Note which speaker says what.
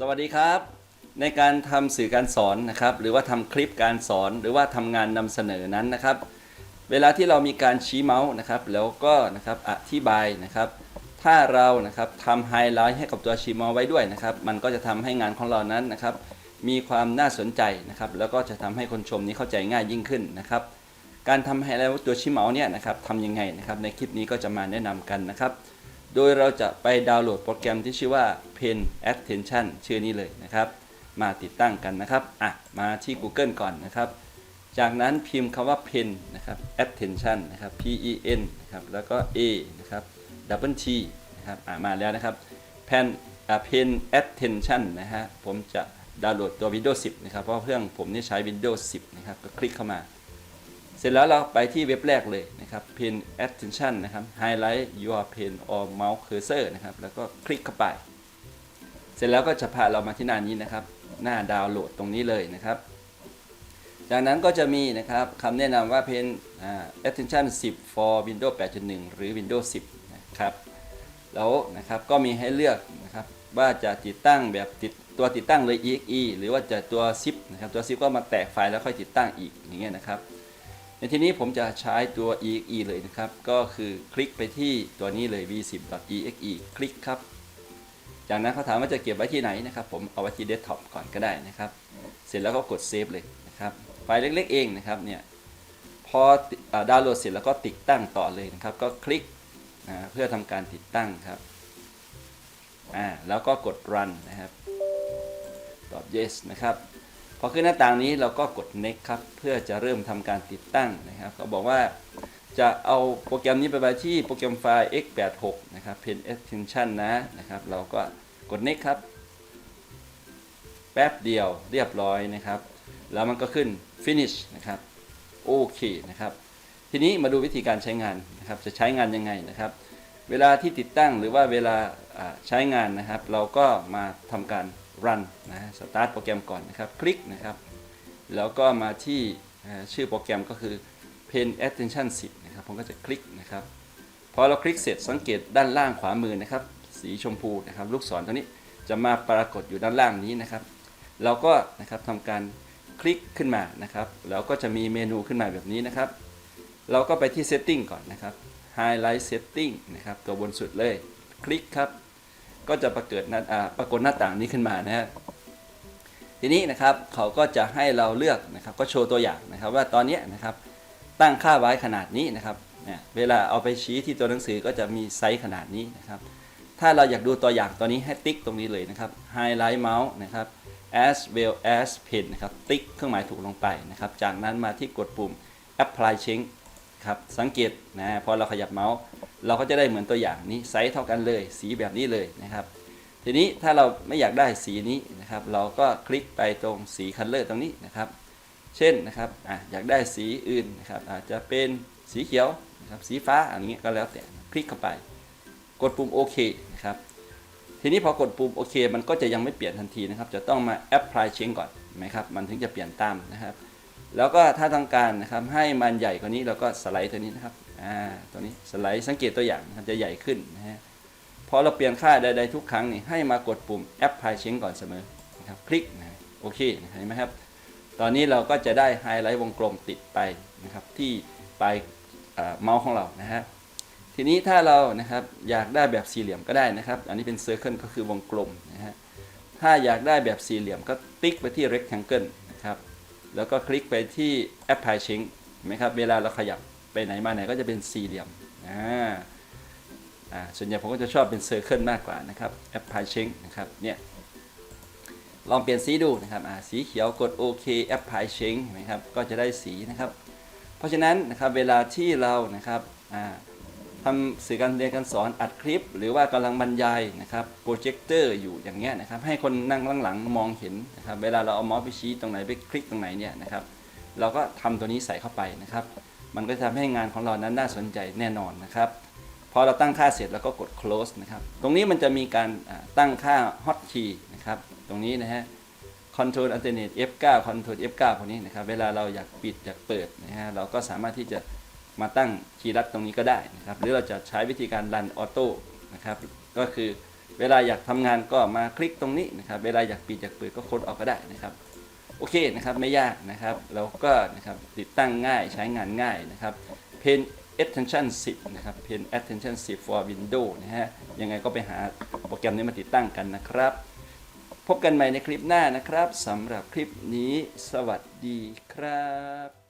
Speaker 1: สวัสดีครับ ในการทำสื่อการสอนนะครับ หรือว่าทำคลิปการสอน หรือว่าทำงานนำเสนอนั้นนะครับ เวลาที่เรามีการชี้เมาส์นะครับ แล้วก็นะครับอธิบายนะครับ ถ้าเรานะครับทำไฮไลท์ให้กับตัวชี้เมาส์ไว้ด้วยนะครับ มันก็จะทำให้งานของเรานั้นนะครับ มีความน่าสนใจนะครับ แล้วก็จะทำให้คนชมนี้เข้าใจง่ายยิ่งขึ้นนะครับ การทำไฮไลท์ตัวชี้เมาส์เนี่ยนะครับทำยังไงนะครับ ในคลิปนี้ก็จะมาแนะนำกันนะครับ โดยเราจะไปดาวน์โหลดโปรแกรมที่ชื่อว่า Pen Attention ชื่อนี้เลยนะครับ มาติดตั้งกันนะครับอะมาที่ Google ก่อนนะครับ จากนั้นพิมพ์คำว่า Pen นะครับ Attention นะครับ P E N นะครับแล้วก็ A นะครับ Double T นะครับอะมาแล้วนะครับ Pen อะ Pen Attention นะฮะผมจะดาวน์โหลดตัว Windows 10 นะครับ เพราะเครื่องผมนี่ใช้ Windows 10 นะครับ ก็คลิกเข้ามา เสร็จแล้วเราไปที่เว็บแรกเลยนะครับ Pen Attention นะครับ Highlight your pen or mouse cursor นะครับ แล้วก็คลิกเข้าไป เสร็จแล้วก็จะพาเรามาที่หน้านี้นะครับ หน้าดาวน์โหลดตรงนี้เลยนะครับ จากนั้นก็จะมีนะครับคำแนะนำว่า Pen Attention 10 for Windows 8.1 หรือ Windows 10 นะครับ แล้วนะครับก็มีให้เลือกนะครับว่าจะติดตั้งแบบติดตัวติดตั้งเลย exe หรือว่าจะตัว zip นะครับตัว zip ก็มาแตกไฟล์แล้วค่อยติดตั้งอีกอย่างเงี้ยนะครับ ในที่นี้ผมจะใช้ตัว exe เลยนะครับ ก็คือคลิกไปที่ตัวนี้เลย v10.exe คลิกครับ จากนั้นเขาถามว่าจะเก็บไว้ที่ไหนนะครับ ผมเอาไว้ที่เดสก์ท็อปก่อนก็ได้นะครับ เสร็จแล้วก็กดเซฟเลยนะครับ ไฟล์เล็กๆ เองนะครับเนี่ย พออดาวน์โหลดเสร็จแล้วก็ติดตั้งต่อเลยนะครับ ก็คลิกนะเพื่อทำการติดตั้งครับ อ่า แล้วก็กด run นะครับ ตอบ yes นะครับ พอขึ้นหน้าต่างนี้เราก็กด next ครับ เพื่อจะเริ่มทำการติดตั้งนะครับเขาบอกว่าจะเอาโปรแกรมนี้ไปไว้ที่โปรแกรมไฟล์ x86 นะครับ pen extension นะนะครับ เราก็กด next ครับ แป๊บเดียวเรียบร้อยนะครับ แล้วมันก็ขึ้น finish นะครับโอเคนะครับ ทีนี้มาดูวิธีการใช้งานนะครับ จะใช้งานยังไงนะครับ เวลาที่ติดตั้งหรือว่าเวลาอ่าใช้งานนะครับ เราก็มาทำการ run นะสตาร์ทโปรแกรมก่อนนะครับ คลิกนะครับ แล้วก็มาที่ชื่อโปรแกรมก็คือ Pen Attention 10นะครับ ผมก็จะคลิกนะครับ พอเราคลิกเสร็จสังเกตด้านล่างขวามือนะครับ สีชมพูนะครับ ลูกศรตัวนี้จะมาปรากฏอยู่ด้านล่างนี้นะครับ เราก็นะครับทำการคลิกขึ้นมานะครับ แล้วก็จะมีเมนูขึ้นมาแบบนี้นะครับ เราก็ไปที่ Setting ก่อนนะครับ Highlight Setting นะครับ ตัวบนสุดเลย คลิกครับ ก็จะปรากฏหน้าปรากฏหน้าต่างนี้ขึ้นมานะฮะทีนี้นะครับเขาก็จะให้เราเลือกนะครับ ก็โชว์ตัวอย่างนะครับ ว่าตอนนี้นะครับตั้งค่าไว้ขนาดนี้นะครับเนี่ยเวลาเอาไปชี้ที่ตัวหนังสือก็จะมีไซส์ขนาดนี้นะครับ ถ้าเราอยากดูตัวอย่างตัวนี้ให้ติ๊กตรงนี้เลยนะครับ Highlight Mouse นะครับ as well as pen นะครับ ติ๊กเครื่องหมายถูกลงไปนะครับ จากนั้นมาที่กดปุ่ม apply change ครับสังเกตนะพอเราขยับเมาส์เราก็จะได้เหมือนตัวอย่างนี้ไซส์เท่ากันเลย สีแบบนี้เลยนะครับ ทีนี้ถ้าเราไม่อยากได้สีนี้นะครับ เราก็คลิกไปตรงสีคันเลอร์ตรงนี้นะครับ เช่นนะครับออยากได้สีอื่นนะครับอาจจะเป็นสีเขียวนะครับสีฟ้าอันนี้ก็แล้วแต่คลิกเข้าไป กดปุ่มโอเคนะครับทีนี้พอกดปุ่มโอเคมันก็จะยังไม่เปลี่ยนทันทีนะครับ จะต้องมา apply change ก่อนไหมครับมันถึงจะเปลี่ยนตามนะครับ แล้วก็ถ้าต้องการนะครับให้มันใหญ่กว่านี้เราก็สไลด์ตัวนี้นะครับอ่าตัวนี้สไลด์สังเกตตัวอย่างนะครับจะใหญ่ขึ้นนะฮะพอเราเปลี่ยนค่าใดๆทุกครั้งนี่ให้มากดปุ่ม apply change ก่อนเสมอนะครับคลิกนะโอเคเห็นไหมครับ ตอนนี้เราก็จะได้ไฮไลท์วงกลมติดไปนะครับที่ปลายเอ่อเมาส์ของเรานะฮะทีนี้ถ้าเรานะครับอยากได้แบบสี่เหลี่ยมก็ได้นะครับ อันนี้เป็นเซอร์เคิลก็คือวงกลมนะฮะถ้าอยากได้แบบสี่เหลี่ยมก็ติ๊กไปที่ rectangle นะครับ แล้วก็คลิกไปที่ apply change เห็นไหมครับ เวลาเราขยับไปไหนมาไหนก็จะเป็นสี่เหลี่ยมอ่าอ่าส่วนใหญ่ผมก็จะชอบเป็นเซอร์เคิลมากกว่านะครับ apply change นะครับเนี่ยลองเปลี่ยนสีดูนะครับอ่าสีเขียวกดโอเค apply change เห็นไหมครับก็จะได้สีนะครับ เพราะฉะนั้นนะครับเวลาที่เรานะครับอ่า ทำสื่อการเรียนการสอนอัดคลิป หรือว่ากำลังบรรยายนะครับโปรเจคเตอร์อยู่อย่างเงี้ยนะครับให้คนนั่งหลังๆมองเห็นนะครับเวลาเราเอาเมาส์ไปชี้ตรงไหนไปคลิกตรงไหนเนี่ยนะครับเราก็ทำตัวนี้ใส่เข้าไปนะครับ มันก็จะทำให้งานของเรานั้นน่าสนใจแน่นอนนะครับพอเราตั้งค่าเสร็จเราก็กด close นะครับตรงนี้มันจะมีการตั้งค่า hotkey นะครับตรงนี้นะฮะ control alternate F9 control F9 พวกนี้นะครับเวลาเราอยากปิดอยากเปิดนะฮะเราก็สามารถที่จะ มาตั้งคีย์ลัดตรงนี้ก็ได้นะครับหรือเราจะใช้วิธีการ run auto นะครับก็คือเวลาอยากทำงานก็มาคลิกตรงนี้นะครับเวลาอยากปิดอยากเปิดก็ค้นออกก็ได้นะครับโอเคนะครับไม่ยากนะครับแล้วก็นะครับติดตั้งง่ายใช้งานง่ายนะครับ Pen Attention 10 นะครับ Pen Attention 10 for Windows นะฮะยังไงก็ไปหาโปรแกรมนี้มาติดตั้งกันนะครับ พบกันใหม่ในคลิปหน้านะครับสำหรับคลิปนี้ สวัสดีครับ